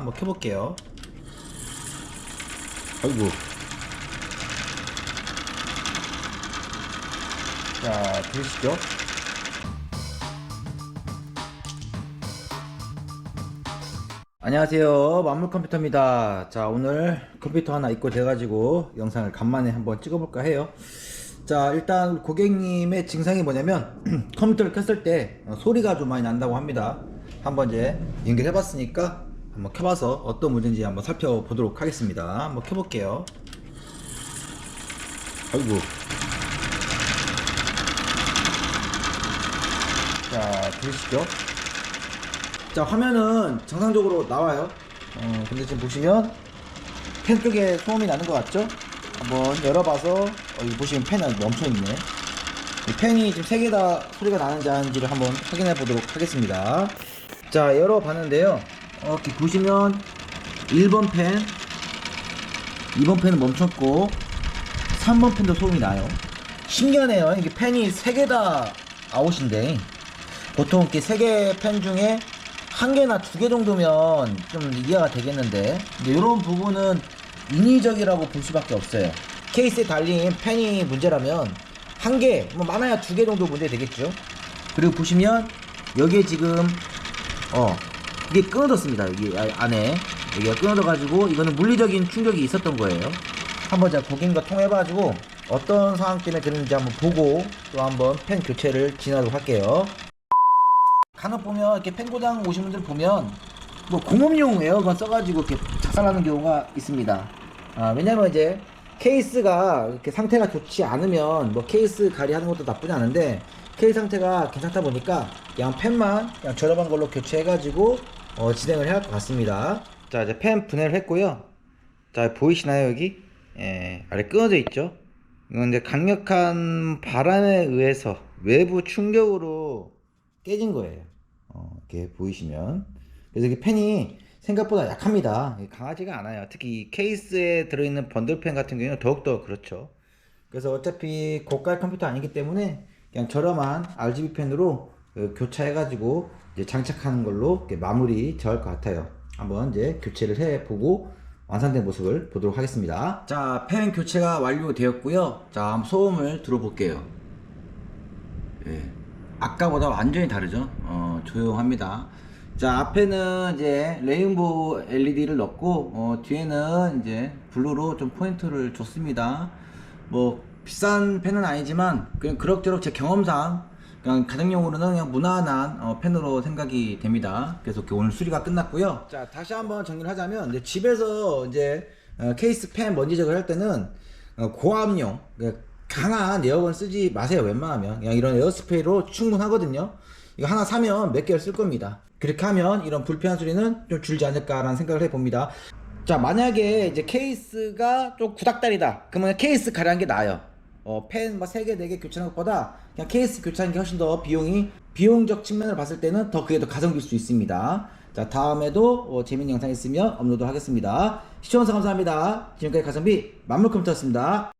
한번 켜볼게요. 아이고. 자, 들으시죠? 안녕하세요. 만물 컴퓨터입니다. 자, 오늘 컴퓨터 하나 입고 돼가지고 영상을 간만에 한번 찍어볼까 해요. 자, 일단 고객님의 증상이 뭐냐면 컴퓨터를 켰을 때 어, 소리가 좀 많이 난다고 합니다. 한번 이제 연결해 봤으니까 한번 켜봐서 어떤 문제인지 한번 살펴보도록 하겠습니다. 한번 켜볼게요. 아이고. 자, 들으시죠? 자 화면은 정상적으로 나와요 어, 근데 지금 보시면 펜 쪽에 소음이 나는 것 같죠? 한번 열어봐서 어, 여기 보시면 펜은 멈춰있네 이 펜이 지금 세 개 다 소리가 나는지 아닌지를 한번 확인해 보도록 하겠습니다 자 열어봤는데요 어, 이렇게 보시면 1번 펜 2번 펜은 멈췄고 3번 펜도 소음이 나요. 신기하네요. 이게 펜이 세개다 아웃인데 보통 이렇게 세개펜 중에 한 개나 두 개 정도면 좀 이해가 되겠는데 이런 부분은 인위적이라고 볼 수밖에 없어요. 케이스에 달린 펜이 문제라면 한 개, 뭐 많아야 두 개 정도 문제 되겠죠? 그리고 보시면 여기에 지금 어 이게 끊어졌습니다 여기 아- 안에. 여기가 끊어져 가지고 이거는 물리적인 충격이 있었던 거예요. 한번 제가 고객님과 통화해가지고 어떤 상황 때문에 그런지 한번 보고 또 한번 펜 교체를 진행하도록 할게요. 간혹 보면 이렇게 펜 고장 오신 분들 보면 뭐 공업용 에어건 써가지고 이렇게 작살나는 경우가 있습니다. 아, 왜냐면 이제 케이스가 이렇게 상태가 좋지 않으면 뭐 케이스 가리하는 것도 나쁘지 않은데 케이스 상태가 괜찮다 보니까 그냥 펜만 그냥 저렴한 걸로 교체해가지고 어, 진행을 해야 할 것 같습니다. 자 이제 펜 분해를 했고요. 자 보이시나요 여기? 예, 아래 끊어져 있죠? 이건 이제 강력한 바람에 의해서 외부 충격으로 깨진 거예요. 어, 이렇게 보이시면. 그래서 이게 펜이 생각보다 약합니다. 강하지가 않아요. 특히 이 케이스에 들어있는 번들펜 같은 경우는 더욱더 그렇죠. 그래서 어차피 고가 컴퓨터 아니기 때문에 그냥 저렴한 RGB 펜으로 그 교차해가지고 이제 장착하는 걸로 마무리 지을 것 같아요. 한번 이제 교체를 해보고 완성된 모습을 보도록 하겠습니다. 자, 펜 교체가 완료되었고요. 자, 소음을 들어볼게요. 예. 아까보다 완전히 다르죠. 어, 조용합니다. 자, 앞에는 이제 레인보우 LED를 넣고, 어, 뒤에는 이제 블루로 좀 포인트를 줬습니다. 뭐, 비싼 펜은 아니지만, 그냥 그럭저럭 제 경험상, 그냥 가정용으로는 그냥 무난한 어, 펜으로 생각이 됩니다. 그래서 오늘 수리가 끝났고요. 자, 다시 한번 정리를 하자면, 이제 집에서 이제 어, 케이스 펜 먼지 제거할 때는 어, 고압용, 그러니까 강한 에어건 쓰지 마세요 웬만하면. 그냥 이런 에어스프레이로 충분하거든요. 이거 하나 사면 몇 개를 쓸 겁니다. 그렇게 하면 이런 불편한 소리는 좀 줄지 않을까라는 생각을 해봅니다. 자 만약에 이제 케이스가 좀 구닥다리다. 그러면 케이스 가려는 게 나아요 어, 펜막 3개 4개 교체하는 것보다 그냥 케이스 교체하는 게 훨씬 더 비용이 비용적 측면을 봤을 때는 더 그게 더 가성비일 수 있습니다. 자 다음에도 어, 재밌는 영상 있으면 업로드 하겠습니다. 시청해주셔서 감사합니다. 지금까지 가성비 만물컴퓨터였습니다